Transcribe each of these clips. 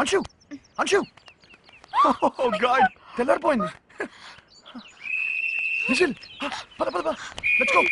అంశు అంశు ఓ God! తెల్లారిపోయింది. Whistle పద పద పద. Let's go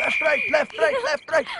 left right left right left right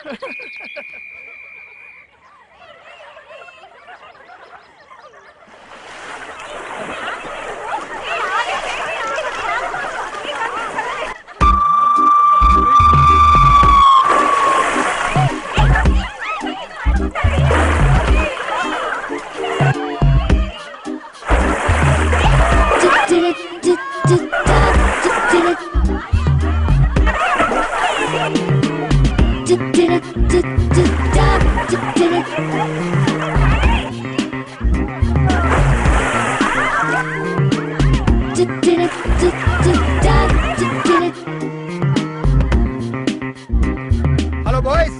hello boys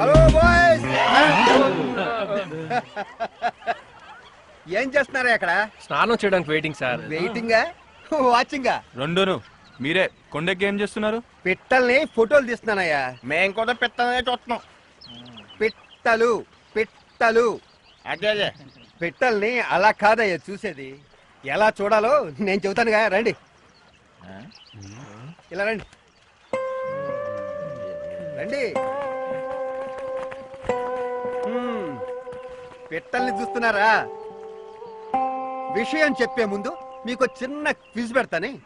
hello boys ఏం చేస్తున్నారా అక్కడ? స్నానం చేయడానికి వెయిటింగ్ సార్ వెయిటింగా వాచింగా రెండును. మీరే కొండెక్కి ఏం చేస్తున్నారు? పిట్టల్ని ఫోటోలు తీస్తున్నానయ్యా. మేము కూడా పెట్టనే చూస్తున్నాం. పిట్టలు పిట్టలు. అదే అదే. పిట్టల్ని అలా కాదయ్యా చూసేది. ఎలా చూడాలో నేను చెబుతానుగా రండి. ఇలా రండి. రండి. హ్మ్. పిట్టల్ని చూస్తున్నారా? విషయం చెప్పే ముందు మీకు చిన్న క్విజ్ పెడతానే.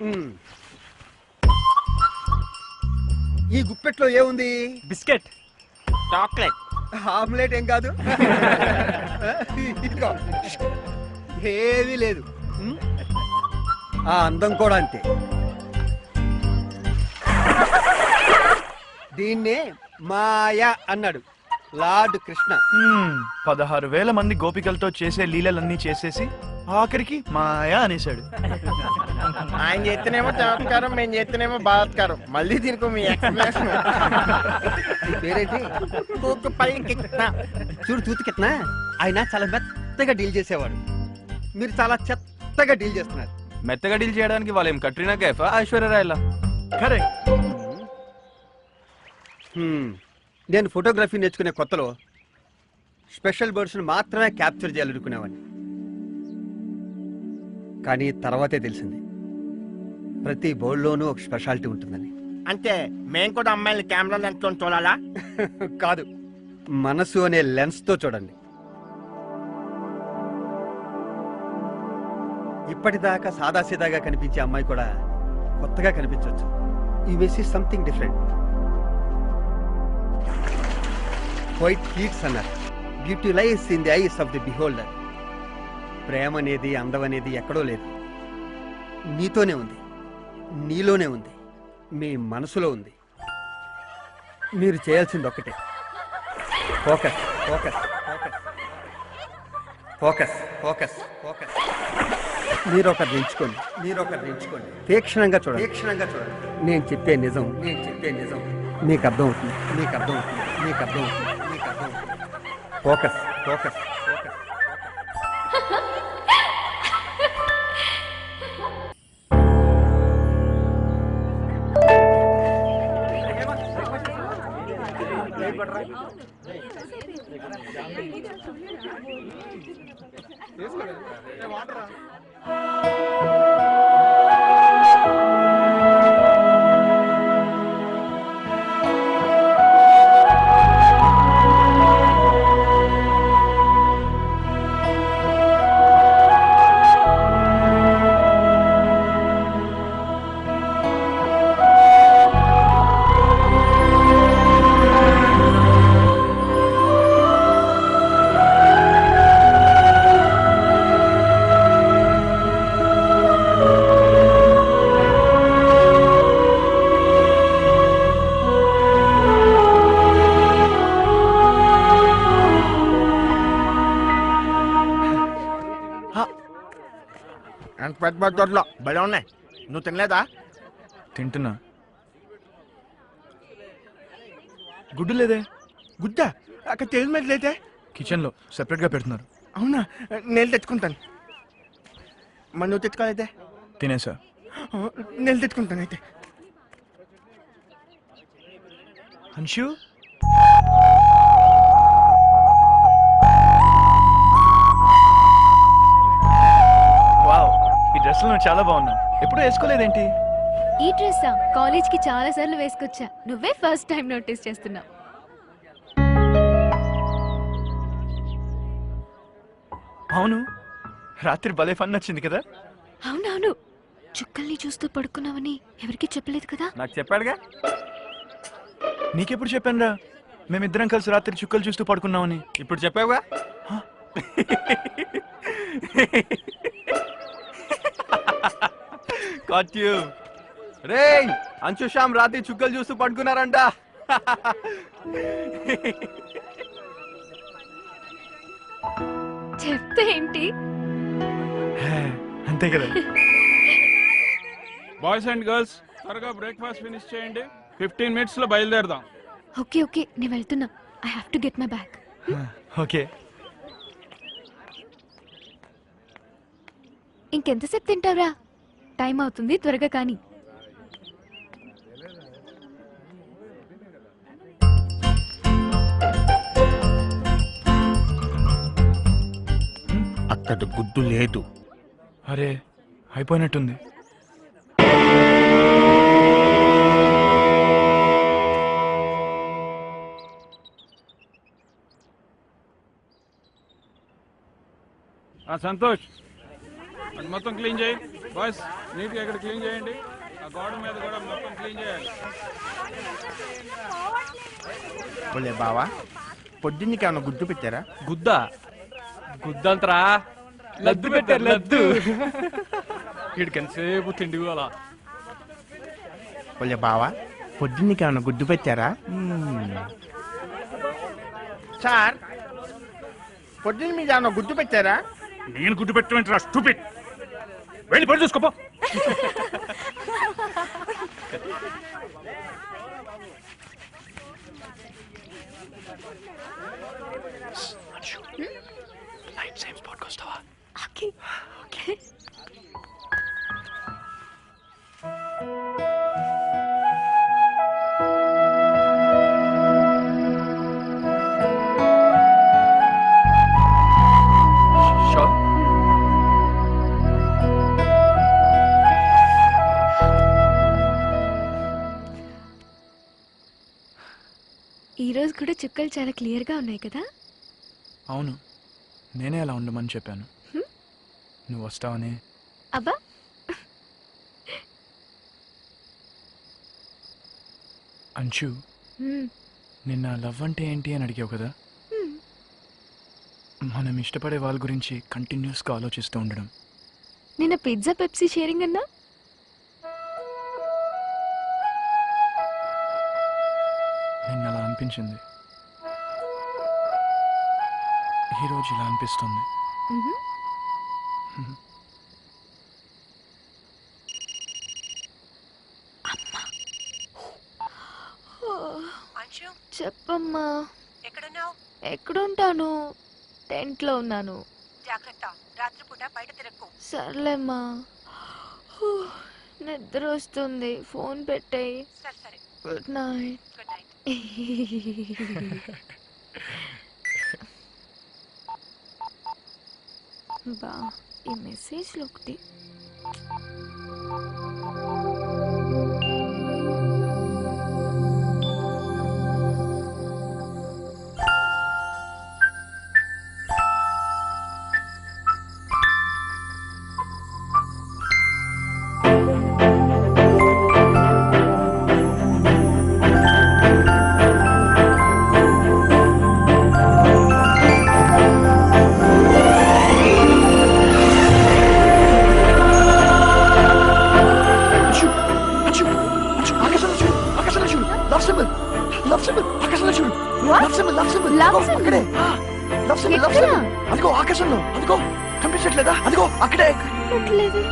హ్మ్. ఈ గుప్పెట్లో ఏముంది? బిస్కెట్. చాక్లెట్. ఆమ్లెట్ ఏం కాదు? ఏమీ లేదు? ఆ అందం కూడా అంతే. దీన్నే మాయ అన్నాడు లార్డ్ కృష్ణ. పదహారు వేల మంది గోపికలతో చేసే లీలలన్నీ చేసేసి ఆఖరికి మాయా అనేశాడు. ఆయన చేస్తేనేమో చమత్కారం మేము చేస్తేనేమో బలాత్కారం. మళ్ళీ దీనికి మీ ఎక్స్ప్లెనేషన్. పేరేంటి. చూడు తూతికెట్నా ఆయన చాలా మెత్తగా డీల్ చేసేవాడు. మీరు చాలా చెత్తగా డీల్ చేస్తున్నారు. మెత్తగా డీల్ చేయడానికి వాళ్ళు ఏం కట్రీనా కైఫా ఐశ్వర్యరాయలా కరెక్ట్. హ్మ్. నేను ఫోటోగ్రఫీ నేర్చుకునే కొత్తలో స్పెషల్ బర్డ్స్ని మాత్రమే క్యాప్చర్ చేయాలనుకునేవాడిని. కానీ తర్వాతే తెలిసింది. ప్రతి బోర్డులోనూ ఒక స్పెషాలిటీ ఉంటుందని. అంటే మేము కూడా అమ్మాయిని కెమెరా లెన్స్ చూడాలా? కాదు. మనసు అనే లెన్స్తో చూడండి. ఇప్పటిదాకా సాదాసీదాగా కనిపించే అమ్మాయి కూడా కొత్తగా కనిపించవచ్చు ఈ వేసి సంథింగ్ డిఫరెంట్ వైట్ హీట్స్ అన్నారు. Beauty lies in the eyes of the beholder ప్రేమ అనేది అందం అనేది ఎక్కడో లేదు. నీతోనే ఉంది. నీలోనే ఉంది. మీ మనసులో ఉంది. మీరు చేయాల్సింది ఒకటే focus focus focus focus focus focus మీరు ఒకరిని ఎంచుకోండి మీరు ఒకరిని ఎంచుకోండి తీక్షణంగా చూడండి తీక్షణంగా చూడండి నేను చెప్పే నిజం నేను చెప్పే నిజం మీకు అర్థం అవుతుంది మీకు అర్థం అవుతుంది మీకు అర్థం అవుతుంది మీకు అర్థం అవుతుంది ఫోకస్ ఫోకస్ ఫోకస్ అంత పెద్ద పెద్ద దొడ్లో భలే ఉన్నాయి. నువ్వు తినలేదా? తింటున్నా. గుడ్డు లేదే? గుడ్డ? అక్కడ తేలి మీద లేతే కిచెన్లో సెపరేట్గా పెడుతున్నారు. అవునా? నేను తెచ్చుకుంటాను. మరి నువ్వు తెచ్చుకోవాలైతే తినేసా నేను తెచ్చుకుంటాను అయితే. అంశు డ్రెస్లో చాలా బాగున్నావు. ఎప్పుడు వేసుకోలేదేంటి? ఈ డ్రెస్ కాలేజ్కి చాలా సార్లు వేసుకొచ్చా. నువ్వే ఫస్ట్ టైం నోటీస్ చేస్తున్నావు. అవును. రాత్రి భలే ఫన్ వచ్చింది కదా? అవునవును. చుక్కల్ని చూస్తూ పడుకున్నావని ఎవరికి చెప్పలేదు కదా? నాకు చెప్పాడుగా? నీకెప్పుడు చెప్పానురా? మేమిద్దరం కలిసి రాత్రి చుక్కలు చూస్తూ పడుకున్నామని. ఇప్పుడు చెప్పావుగా? కాట్ యు రే రాత్రి చుక్కలు చూస్తూ పడుకున్నారంట. చెప్తే ఏంటి? అంతే కదా. బాయ్స్ అండ్ గర్ల్స్ త్వరగా బ్రేక్ఫాస్ట్ ఫినిష్ చేయండి. ఫిఫ్టీన్ మినిట్స్లో బయలుదేరదాం. ఓకే ఓకే నేను వెళ్తున్నా. I have to get my bag. Okay. ఇంకెంతసేపు తింటావురా? టైం అవుతుంది త్వరగా కానీ. అక్కడ గుడ్డు లేదు. అరే అయిపోయినట్టుంది. ఆ సంతోష్. అది మొత్తం క్లీన్ చేయి. బాయ్స్ నీట్గా ఇక్కడ క్లీన్ చేయండి. ఆ గోడ మీద కూడా మొత్తం క్లీన్ చేయాలి. ఒలే బావా పొద్దున్నకి ఏమైనా గుడ్డు పెట్టారా? గుద్ద? గుద్దంతరా? లద్దు పెట్టారు లద్దు వీడికి ఎంతసేపు తిండి అలా ఒలే బావా పొద్దున్నకి ఏమైనా గుడ్డు పెట్టారా? సార్ పొద్దున్న మీకు ఏమైనా గుడ్డు పెట్టారా? నేను గుడ్డు పెట్టమంటారా? స్టూపిడ్. వెళ్ళి పని చూసుకోపో. చుక్కలు చాలా క్లియర్గా ఉన్నాయి కదా? అవును. నేనే అలా ఉండమని చెప్పాను? నువ్వు వస్తావని. అబ్బా! అంచు హ్మ్, నిన్న లవ్ అంటే ఏంటి అని అడిగావు కదా. మనం ఇష్టపడే వాళ్ళ గురించి కంటిన్యూస్గా ఆలోచిస్తూ ఉండడం. నిన్న పిజ్జా పెప్సీ షేరింగ్ అన్నా? నిన్న అలా అనిపించింది. ఈరోజు ఇలా అనిపిస్తుంది. అంశు. చెప్పమ్మా. ఎక్కడున్నావు? ఎక్కడుంటాను? టెంట్లో ఉన్నాను. జాగ్రత్త. రాత్రిపూట బయట తిరక్కు. సర్లేమ్మా. హూ, నిద్ర వస్తుంది ఫోన్ పెట్టేయి. సరే సరే. Good night. Good night. బా ఈ మెసేజ్లు ఒకటి ఆకాశంలో చూడు. Love symbol love symbol Love అదిగో, symbol? అక్కడే. లవ్ సింబల్ లవ్ ఎక్కడ? సింబల్ అదిగో ఆకాశంలో. అదిగో కనిపించట్లేదా? అదిగో అక్కడే. పెట్టలేదు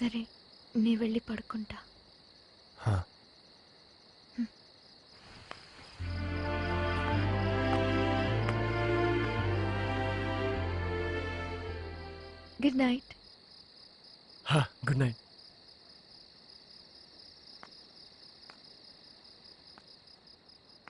సరే నీ వెళ్ళి పడుకుంటా. Good night. Good night.